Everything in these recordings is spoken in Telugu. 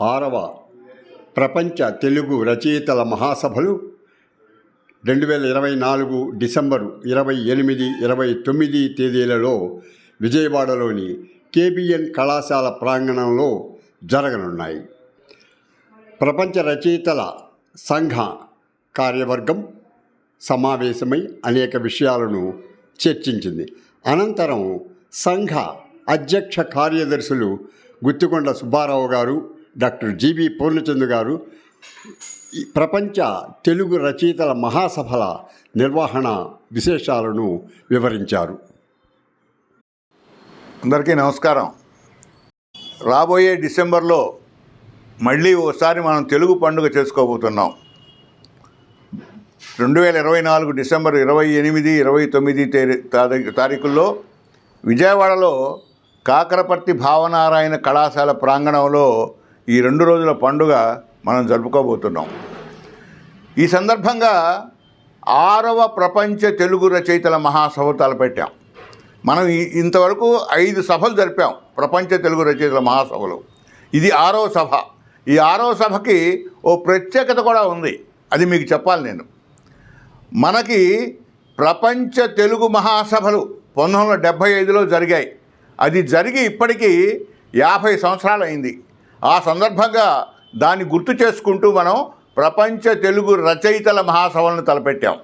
ఆరవ ప్రపంచ తెలుగు రచయితల మహాసభలు రెండు వేల ఇరవై నాలుగు డిసెంబరు ఇరవై ఎనిమిది ఇరవై తొమ్మిది తేదీలలో విజయవాడలోని కేబిఎన్ కళాశాల ప్రాంగణంలో జరగనున్నాయి. ప్రపంచ రచయితల సంఘ కార్యవర్గం సమావేశమై అనేక విషయాలను చర్చించింది. అనంతరం సంఘ అధ్యక్ష కార్యదర్శులు గుత్తికొండ సుబ్బారావు గారు డాక్టర్ జీవి పూర్ణచంద్ గారు ప్రపంచ తెలుగు రచయితల మహాసభల నిర్వహణ విశేషాలను వివరించారు. అందరికీ నమస్కారం. రాబోయే డిసెంబర్లో మళ్ళీ ఒకసారి మనం తెలుగు పండుగ చేసుకోబోతున్నాం. రెండు వేల ఇరవై నాలుగు డిసెంబర్ ఇరవై ఎనిమిది ఇరవై తొమ్మిది తేదీ- తారీ- తారీఖుల్లో విజయవాడలో కాకరపర్తి భావనారాయణ కళాశాల ప్రాంగణంలో ఈ రెండు రోజుల పండుగ మనం జరుపుకోబోతున్నాం. ఈ సందర్భంగా ఆరవ ప్రపంచ తెలుగు రచయితల మహాసభ తలపెట్టాం మనం ఇంతవరకు ఐదు సభలు జరిపాం ప్రపంచ తెలుగు రచయితల మహాసభలు. ఇది ఆరవ సభ. ఈ ఆరవ సభకి ఓ ప్రత్యేకత కూడా ఉంది. అది మీకు చెప్పాలి నేను. మనకి ప్రపంచ తెలుగు మహాసభలు పంతొమ్మిది వందల డెబ్భై ఐదులో జరిగాయి. అది జరిగి ఇప్పటికీ యాభై సంవత్సరాలు అయింది. ఆ సందర్భంగా దాన్ని గుర్తు చేసుకుంటూ మనం ప్రపంచ తెలుగు రచయితల మహాసభలను తలపెట్టాం.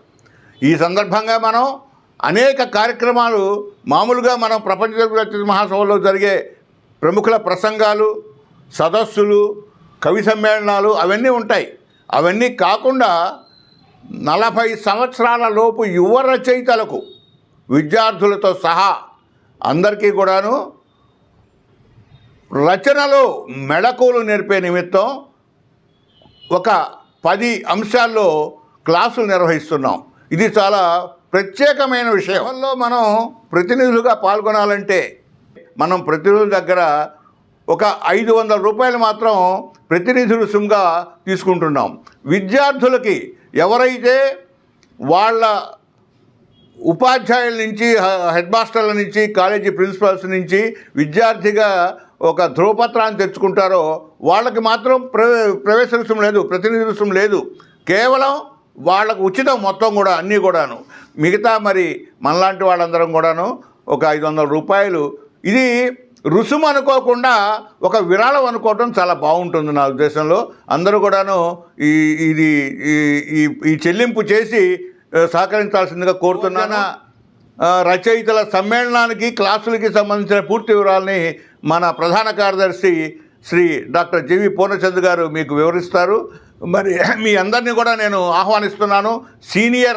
ఈ సందర్భంగా మనం అనేక కార్యక్రమాలు మామూలుగా మనం ప్రపంచ తెలుగు రచయిత మహాసభలో జరిగే ప్రముఖుల ప్రసంగాలు సదస్సులు కవి సమ్మేళనాలు అవన్నీ ఉంటాయి. అవన్నీ కాకుండా నలభై సంవత్సరాల లోపు యువ రచయితలకు విద్యార్థులతో సహా అందరికీ కూడాను రచనలో మెళకువలు నేర్పే నిమిత్తం ఒక పది అంశాల్లో క్లాసులు నిర్వహిస్తున్నాం. ఇది చాలా ప్రత్యేకమైన విషయంలో మనం ప్రతినిధులుగా పాల్గొనాలంటే మనం ప్రతినిధుల దగ్గర ఒక ఐదు వందల రూపాయలు మాత్రం ప్రతినిధి రుసుముగా తీసుకుంటున్నాం. విద్యార్థులకి ఎవరైతే వాళ్ళ ఉపాధ్యాయుల నుంచి హెడ్ మాస్టర్ల నుంచి కాలేజీ ప్రిన్సిపల్స్ నుంచి విద్యార్థిగా ఒక ధ్రువపత్రాన్ని తెచ్చుకుంటారో వాళ్ళకి మాత్రం ప్రవే ప్రవేశ రుసుము లేదు ప్రతినిధి రుసుము లేదు. కేవలం వాళ్ళకు ఉచితం మొత్తం కూడా అన్నీ కూడాను. మిగతా మరి మనలాంటి వాళ్ళందరం కూడాను ఒక ఐదు వందల రూపాయలు. ఇది రుసుము అనుకోకుండా ఒక విరాళం అనుకోవటం చాలా బాగుంటుంది నా ఉద్దేశంలో. అందరూ కూడాను ఈ ఇది ఈ చెల్లింపు చేసి సహకరించాల్సిందిగా కోరుతున్నాను. రచయితల సమ్మేళనానికి క్లాసులకి సంబంధించిన పూర్తి వివరాలని మన ప్రధాన కార్యదర్శి శ్రీ డాక్టర్ జీవి పూర్ణచంద్ గారు మీకు వివరిస్తారు. మరి మీ అందరినీ కూడా నేను ఆహ్వానిస్తున్నాను. సీనియర్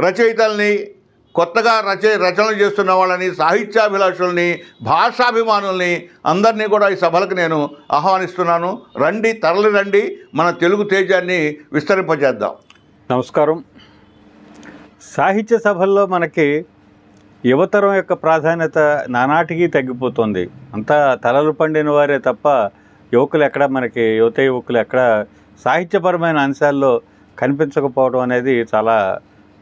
రచయితల్ని కొత్తగా రచ రచనలు చేస్తున్న వాళ్ళని సాహిత్యాభిలాషుల్ని భాషాభిమానుల్ని అందరినీ కూడా ఈ సభలకు నేను ఆహ్వానిస్తున్నాను. రండి తరలి రండి మన తెలుగు తేజాన్ని విస్తరింపజేద్దాం. నమస్కారం. సాహిత్య సభల్లో మనకి యువతరం యొక్క ప్రాధాన్యత నానాటికి తగ్గిపోతుంది. అంతా తలలు పండిన వారే తప్ప యువకులు ఎక్కడ మనకి యువత యువకులు ఎక్కడ సాహిత్యపరమైన అంశాల్లో కనిపించకపోవడం అనేది చాలా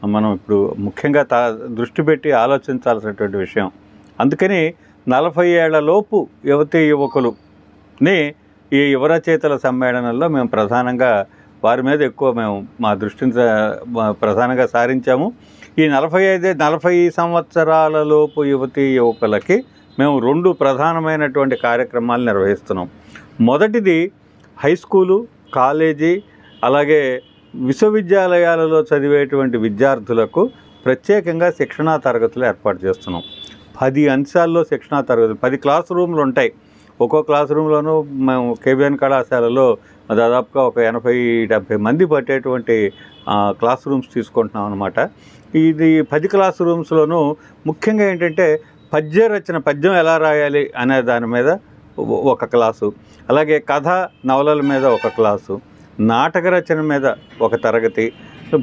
మనం ఇప్పుడు ముఖ్యంగా తా దృష్టి పెట్టి ఆలోచించాల్సినటువంటి విషయం. అందుకని నలభై ఏళ్ళలోపు యువతీ యువకులుని ఈ యువరచేతల సమ్మేళనంలో మేము ప్రధానంగా వారి మీద ఎక్కువ మేము మా దృష్టిని ప్రధానంగా సారించాము. ఈ నలభై ఐదు నలభై సంవత్సరాలలోపు యువతీ యువకులకి మేము రెండు ప్రధానమైనటువంటి కార్యక్రమాలు నిర్వహిస్తున్నాం. మొదటిది హై స్కూలు కాలేజీ అలాగే విశ్వవిద్యాలయాలలో చదివేటువంటి విద్యార్థులకు ప్రత్యేకంగా శిక్షణా తరగతులు ఏర్పాటు చేస్తున్నాం. పది అంశాల్లో శిక్షణా తరగతులు పది క్లాస్ రూమ్లు ఉంటాయి. ఒక్కో క్లాస్ రూమ్లోనూ మేము కేబిఎన్ కళాశాలలో దాదాపుగా ఒక ఎనభై డెబ్భై మంది పట్టేటువంటి క్లాస్ రూమ్స్ తీసుకుంటున్నాం అనమాట ఇది పది క్లాస్ రూమ్స్లోనూ ముఖ్యంగా ఏంటంటే పద్య రచన పద్యం ఎలా రాయాలి అనే దాని మీద ఒక క్లాసు. అలాగే కథ నవలల మీద ఒక క్లాసు. నాటక రచన మీద ఒక తరగతి.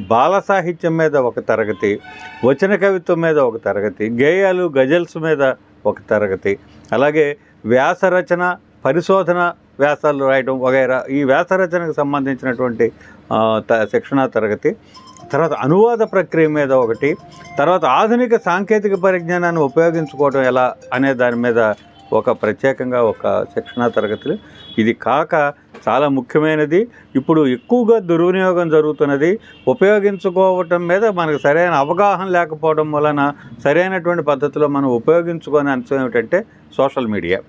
బాల సాహిత్యం మీద ఒక తరగతి. వచన కవిత్వం మీద ఒక తరగతి. గేయాలు గజల్స్ మీద ఒక తరగతి. అలాగే వ్యాసరచన పరిశోధన వ్యాసాలు రాయడం వగైరా ఈ వ్యాసరచనకు సంబంధించినటువంటి త- శిక్షణా తరగతి తర్వాత అనువాద ప్రక్రియ మీద ఒకటి తర్వాత ఆధునిక సాంకేతిక పరిజ్ఞానాన్ని ఉపయోగించుకోవడం ఎలా అనే దాని మీద ఒక ప్రత్యేకంగా ఒక శిక్షణా తరగతులు. ఇది కాక చాలా ముఖ్యమైనది. ఇప్పుడు ఎక్కువగా దుర్వినియోగం జరుగుతున్నది. ఉపయోగించుకోవటం మీద మనకు సరైన అవగాహన లేకపోవడం వలన సరైనటువంటి పద్ధతిలో మనం ఉపయోగించుకునే అంశం ఏమిటంటే సోషల్ మీడియా.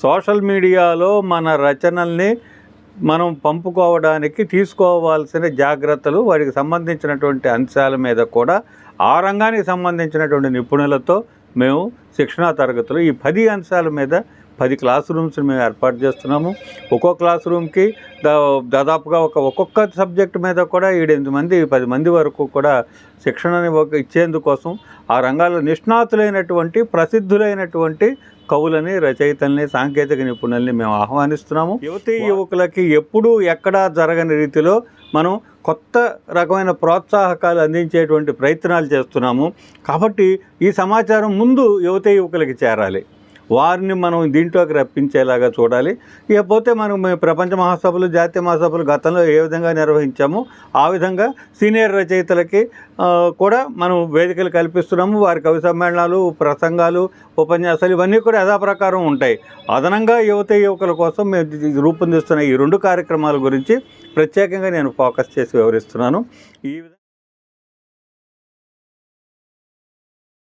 సోషల్ మీడియాలో మన రచనల్ని మనం పంపుకోవడానికి తీసుకోవాల్సిన జాగ్రత్తలు వాటికి సంబంధించినటువంటి అంశాల మీద కూడా ఆ రంగానికి సంబంధించినటువంటి నిపుణులతో మేము శిక్షణా తరగతులు ఈ పది అంశాల మీద పది క్లాస్ రూమ్స్ మేము ఏర్పాటు చేస్తున్నాము. ఒక్కో క్లాస్ రూమ్కి దా దాదాపుగా ఒక ఒక్కొక్క సబ్జెక్ట్ మీద కూడా ఏడెనిమిది మంది పది మంది వరకు కూడా శిక్షణని ఇచ్చేందుకోసం ఆ రంగాల్లో నిష్ణాతులైనటువంటి ప్రసిద్ధులైనటువంటి కవులని రచయితల్ని సాంకేతిక నిపుణుల్ని మేము ఆహ్వానిస్తున్నాము. యువతీ యువకులకి ఎప్పుడూ ఎక్కడా జరగని రీతిలో మనం కొత్త రకమైన ప్రోత్సాహకాలు అందించేటువంటి ప్రయత్నాలు చేస్తున్నాము. కాబట్టి ఈ సమాచారం ముందు యువతీ యువకులకి చేరాలి. వారిని మనం దీంట్లోకి రప్పించేలాగా చూడాలి. ఇకపోతే మనం మేము ప్రపంచ మహాసభలు జాతీయ మహాసభలు గతంలో ఏ విధంగా నిర్వహించామో ఆ విధంగా సీనియర్ రచయితలకి కూడా మనం వేదికలు కల్పిస్తున్నాము. వారి కవి సమ్మేళనాలు ప్రసంగాలు ఉపన్యాసాలు ఇవన్నీ కూడా యథాప్రకారం ఉంటాయి. అదనంగా యువత యువకుల కోసం మేము రూపొందిస్తున్న ఈ రెండు కార్యక్రమాల గురించి ప్రత్యేకంగా నేను ఫోకస్ చేసి వివరిస్తున్నాను. ఈ